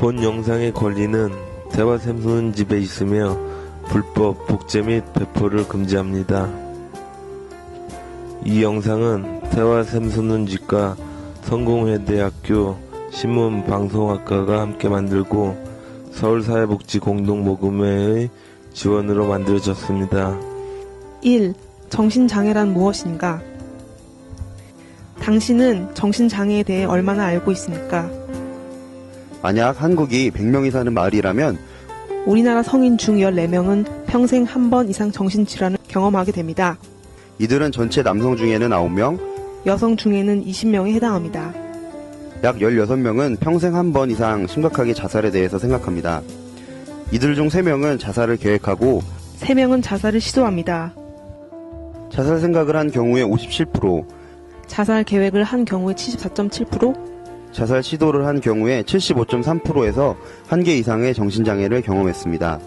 본 영상의 권리는 대화 샘소는 집에 있으며 불법 복제 및 배포를 금지합니다. 이 영상은 대화 샘소는 집과 성공회대학교 신문방송학과가 함께 만들고 서울사회복지공동모금회의 지원으로 만들어졌습니다. 1. 정신장애란 무엇인가? 당신은 정신장애에 대해 얼마나 알고 있습니까? 만약 한국이 100명이 사는 마을이라면 우리나라 성인 중 14명은 평생 한 번 이상 정신질환을 경험하게 됩니다. 이들은 전체 남성 중에는 9명, 여성 중에는 20명에 해당합니다. 약 16명은 평생 한 번 이상 심각하게 자살에 대해서 생각합니다. 이들 중 3명은 자살을 계획하고 3명은 자살을 시도합니다. 자살 생각을 한 경우에 57%, 자살 계획을 한 경우에 74.7%, 자살 시도를 한 경우에 75.3%에서 한개 이상의 정신장애를 경험했습니다.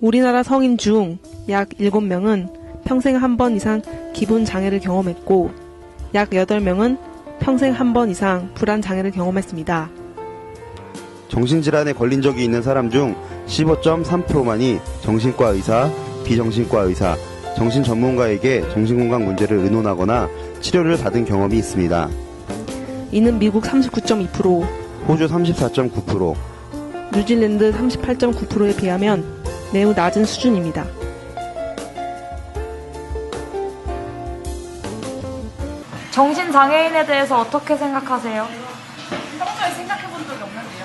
우리나라 성인 중 약 7명은 평생 한 번 이상 기분 장애를 경험했고, 약 8명은 평생 한 번 이상 불안 장애를 경험했습니다. 정신질환에 걸린 적이 있는 사람 중 15.3%만이 정신과 의사, 비정신과 의사, 정신 전문가에게 정신건강 문제를 의논하거나 치료를 받은 경험이 있습니다. 이는 미국 39.2%, 호주 34.9%, 뉴질랜드 38.9%에 비하면 매우 낮은 수준입니다. 정신장애인에 대해서 어떻게 생각하세요? 평소에 생각해 본 적이 없는데요.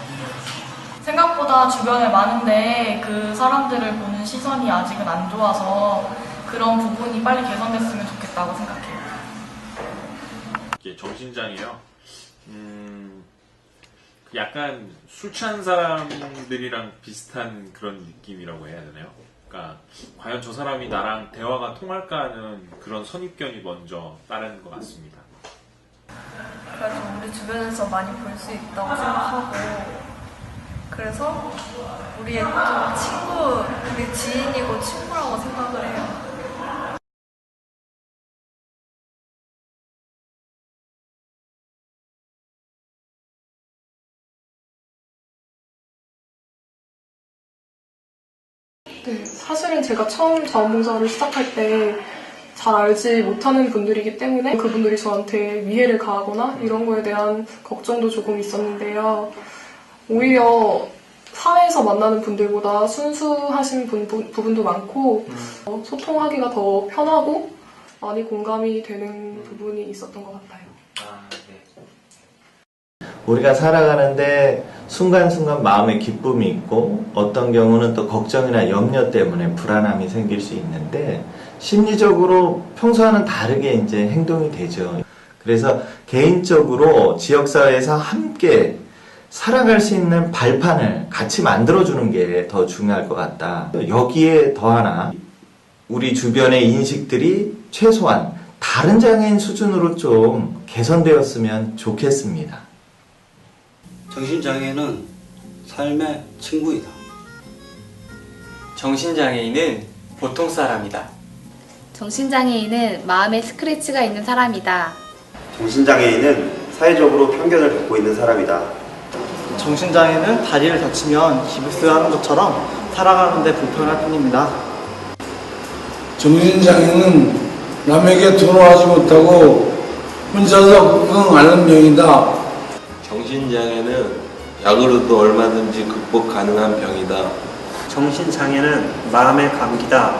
생각보다 주변에 많은데 그 사람들을 보는 시선이 아직은 안 좋아서 그런 부분이 빨리 개선됐으면 좋겠다고 생각해요. 이게 정신장애요. 음, 약간 술 취한 사람들이랑 비슷한 그런 느낌이라고 해야 되나요? 그러니까 과연 저 사람이 나랑 대화가 통할까 하는 그런 선입견이 먼저 따르는 것 같습니다. 그래서 우리 주변에서 많이 볼 수 있다고 생각하고 그래서 우리의 좀 친구, 우리 지인이고 친구라고 생각을 해요. 네, 사실은 제가 처음 자원봉사를 시작할 때 잘 알지 못하는 분들이기 때문에 그분들이 저한테 위해를 가하거나 이런 거에 대한 걱정도 조금 있었는데요. 오히려 사회에서 만나는 분들보다 순수하신 분, 부- 부분도 많고 어, 소통하기가 더 편하고 많이 공감이 되는 부분이 있었던 것 같아요. 우리가 살아가는데 순간순간 마음에 기쁨이 있고 어떤 경우는 또 걱정이나 염려 때문에 불안함이 생길 수 있는데 심리적으로 평소와는 다르게 이제 행동이 되죠. 그래서 개인적으로 지역사회에서 함께 살아갈 수 있는 발판을 같이 만들어주는 게 더 중요할 것 같다. 여기에 더 하나 우리 주변의 인식들이 최소한 다른 장애인 수준으로 좀 개선되었으면 좋겠습니다. 정신장애는 삶의 친구이다. 정신장애인은 보통 사람이다. 정신장애인은 마음에 스크래치가 있는 사람이다. 정신장애인은 사회적으로 편견을 갖고 있는 사람이다. 정신장애는 다리를 다치면 기부스 하는 것처럼 살아가는데 불편할 뿐입니다. 정신장애는 남에게 돌아가지 못하고 혼자서 끙 앓는 병이다. 정신장애는 약으로도 얼마든지 극복 가능한 병이다. 정신장애는 마음의 감기다.